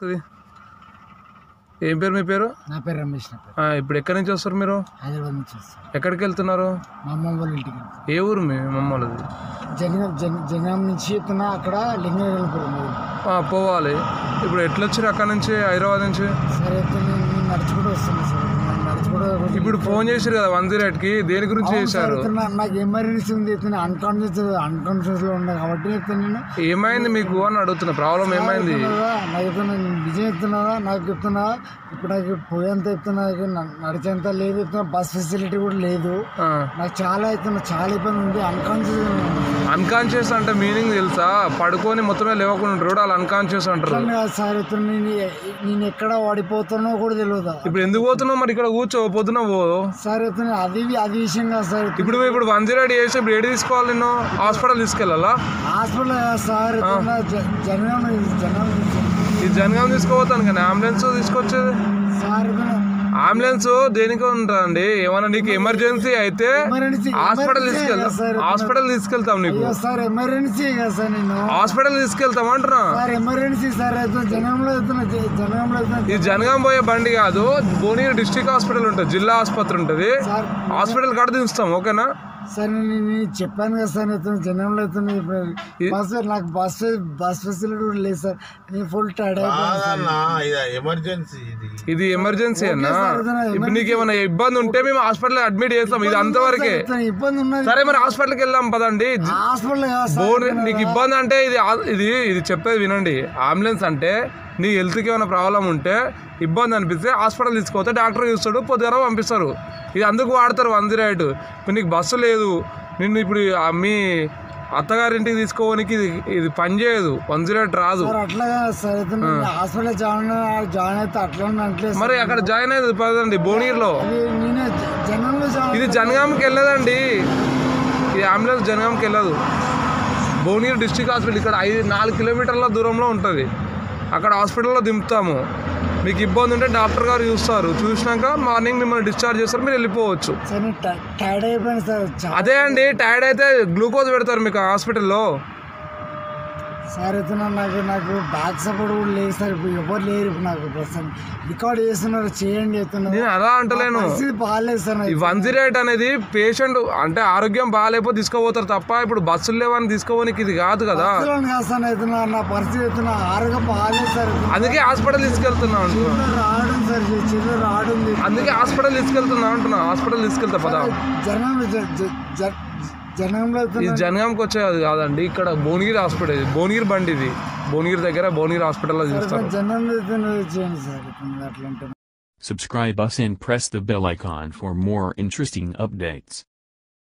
మాస్క్ది ఏం పేరు మీ పేరు? నా పేరు రమేష్ నా పేరు. ఆ, ఇప్పుడు ఎక్కడి నుంచి వస్తారు మీరు? హైదరాబాద్ నుంచి వస్తాను ఎక్కడికి వెళ్తున్నారు? మా అమ్మమ్మ వాళ్ళ ఇంటికి ఏ ఊరు మీ మమ్మల్ది జనగం నుంచి చెప్తున్నా అక్కడ లింగపురం పోవాలి. ఇప్పుడు ఎట్లా వచ్చారు అక్కడ నుంచి హైదరాబాద్ నుంచి? సరే అయితే నేను నేను నడుచుకుంటూ సార్. నేను నడుచుకుంటూ ఇప్పుడు ఫోన్ చేశారు కదా వన్ జీరో కి దేని గురించి అవును సార్, చేశారు నాకు ఎమర్జెన్సీ ఉంది అయితే అన్కాన్షియస్ అన్కాన్షియస్లో ఉన్నా కాబట్టి అయితే నేను. ఏమైంది మీకు అని అడుగుతున్నా. ప్రాబ్లం ఏమైంది? నాకు చెప్తున్నా నిజం చెప్తున్నావా నాకు చెప్తున్నా ఇప్పుడు నాకు పోయేంత చెప్తున్నా నాకు న- నడిచేంత లేదు చెప్తున్నా. బస్ ఫెసిలిటీ కూడా లేదు. నాకు చాలా అవుతున్నా చాలా ఇబ్బంది ఉంది. అన్కాన్షియస్ అన్కాన్షియస్ అంటే మీనింగ్ తెలుసా? పడుకొని మొత్తమే లేవకుండా ఉంటారు వాళ్ళు అన్కాన్షియస్ అంటారు. సార్ అయితే నేను నేను ఎక్కడ వాడిపోతానో కూడా తెలియదు ఇప్పుడు ఎందుకు పోతున్నావు మరి ఇక్కడ కూర్చో పొద్దున పో. సార్ అయితే అది అది విషయం కాదు సార్ ఇప్పుడు ఇప్పుడు వన్ జీరో చేసి ఇప్పుడు ఏడు తీసుకోవాలి నిన్ను? హాస్పిటల్ తీసుకెళ్ళాలా? హాస్పిటల్ కాదు సార్ జనగం జనగం ఈ జనగాం తీసుకోపోతాను కానీ అంబులెన్స్ తీసుకొచ్చేది? సార్ అయితే అంబులెన్స్ దేనికి ఉంటుందండి. ఏమన్నా నీకు ఎమర్జెన్సీ అయితే హాస్పిటల్ తీసుకెళ్తాం హాస్పిటల్ తీసుకెళ్తాం నీకు. అయ్యో సార్ ఎమర్జెన్సీ కదా సార్ నేను హాస్పిటల్ తీసుకెళ్తాం అంటున్నా. సార్ ఎమర్జెన్సీ సార్ అయితే జనంలో జనంలో ఈ జనగాం పోయే బండి కాదు భువనగిరి డిస్ట్రిక్ట్ హాస్పిటల్ ఉంటుంది జిల్లా ఆసుపత్రి ఉంటుంది. హాస్పిటల్ కాడ దించుతాం ఓకేనా? సార్ నేను చెప్పాను కదా సార్ నేను జనంలో ఇప్పుడు బస్ నాకు బస్ బస్ ఫెసిలిటీ కూడా లేదు సార్. నేను ఫుల్ టైర్డ్ ఎమర్జెన్సీ ఇది. ఇది ఎమర్జెన్సీ అన్నా? ఇప్పుడు నీకు ఏమైనా ఇబ్బంది ఉంటే మేము హాస్పిటల్ అడ్మిట్ చేస్తాం ఇది అంతవరకే. ఇబ్బంది ఉన్నది? సరే మరి హాస్పిటల్కి వెళ్దాం పదండి. హాస్పిటల్ నీకు ఇబ్బంది అంటే ఇది ఇది ఇది చెప్పేది వినండి. అంబులెన్స్ అంటే నీ హెల్త్కి ఏమైనా ప్రాబ్లం ఉంటే ఇబ్బంది అనిపిస్తే హాస్పిటల్ తీసుకోతే డాక్టర్ చూస్తాడు పొద్దున పంపిస్తారు. ఇది అందుకు వాడతారు వన్ జీరో ఎయిట్ ఇప్పుడు నీకు బస్సు లేదు. నిన్ను ఇప్పుడు మీ అత్తగారింటికి తీసుకోవడానికి ఇది ఇది పని చేయదు. వన్ జీరో ఎయిట్ రాదు. హాస్పిటల్ జాయిన్ జాయిన్ అయితే అట్లా. మరి అక్కడ జాయిన్ అయ్యేది పదండి భువనగిరిలో. ఇది జనగాంకి వెళ్ళదండి. ఈ అంబులెన్స్ జనగాంకి వెళ్ళదు. భువనగిరి డిస్ట్రిక్ట్ హాస్పిటల్ ఇక్కడ ఐదు నాలుగు కిలోమీటర్ల దూరంలో ఉంటుంది. అక్కడ హాస్పిటల్లో దింపుతాము. మీకు ఇబ్బంది ఉంటే డాక్టర్ గారు చూస్తారు. చూసినాక మార్నింగ్ మిమ్మల్ని డిశ్చార్జ్ చేస్తారు మీరు వెళ్ళిపోవచ్చు. అదే అండి టైర్డ్ అయితే గ్లూకోజ్ పెడతారు మీకు హాస్పిటల్లో. సార్ అయితే నాకు నాకు బ్యాక్ సపోర్ట్ కూడా లేదు సార్. ఇప్పుడు ఎవరు లేరు ఇప్పుడు నాకు ప్రస్తుతం. రికార్డ్ చేస్తున్నారు చేయండి చెప్తున్నారు నేను అలా అంటలేను. పరిస్థితి బాగాలేదు సార్ ఈ. వన్ జీరో ఎయిట్ అనేది పేషెంట్ అంటే ఆరోగ్యం బాగాలేకపోతే తీసుకోపోతారు తప్ప ఇప్పుడు బస్సులు లేవని తీసుకోవడానికి ఇది కాదు కదా. అసలు కాదు సార్ అయితే నా పరిస్థితి అయితే నా ఆరోగ్యం బాగాలేదు సార్. అందుకే హాస్పిటల్ తీసుకెళ్తున్నా రావడం సార్ చిల్లర రావడం. అందుకే హాస్పిటల్ తీసుకెళ్తున్నా అంటున్నా. హాస్పిటల్ తీసుకెళ్తా పదా. జనం ఇది వెళ్తున్నా జనగాంకి వచ్చేది కాదండి ఇక్కడ భువనగిరి హాస్పిటల్ ఇది. భువనగిరి బండి ఇది. భువనగిరి దగ్గర భువనగిరి హాస్పిటల్లో చూస్తారు. జనంలో వెళ్తున్నా చేయండి సార్ ఇప్పుడు అట్లా అంటే Subscribe us and press the bell icon for more interesting updates.